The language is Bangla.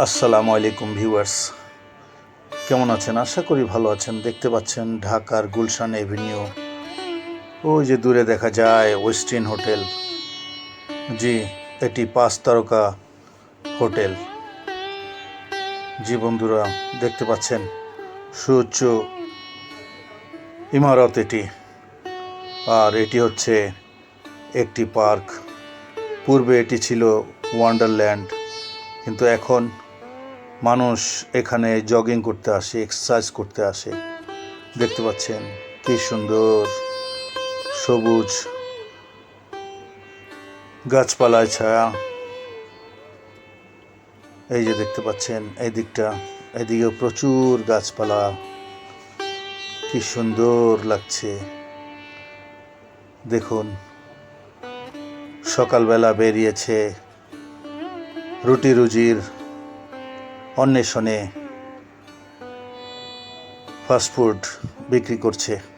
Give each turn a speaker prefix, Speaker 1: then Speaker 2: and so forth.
Speaker 1: আসসালামু আলাইকুম ভিউয়ার্স। কেমন আছেন? আশা করি ভালো আছেন। দেখতে পাচ্ছেন ঢাকার গুলশান এভিনিউ। ওই যে দূরে দেখা যায় ওয়েস্টিন হোটেল। জি এটি পাঁচ তারকা হোটেল। জি বন্ধুরা, দেখতে পাচ্ছেন সুউচ্চ ইমারত এটি। আর এটি হচ্ছে একটি পার্ক। পূর্বে এটি ছিল ওয়ান্ডারল্যান্ড, কিন্তু এখন মানুষ এখানে জগিং করতে আসে এক্সারসাইজ করতে আসে। দেখতে পাচ্ছেন কি সুন্দর সবুজ গাছপালায় ছায়া। এই যে দেখতে পাচ্ছেন এই দিকটা এদিকে প্রচুর গাছপালা। কি সুন্দর লাগছে। দেখুন, সকালবেলা বেরিয়েছে রুটি রুজির অন্বেষণে ফাস্টফুড বিক্রি করছে।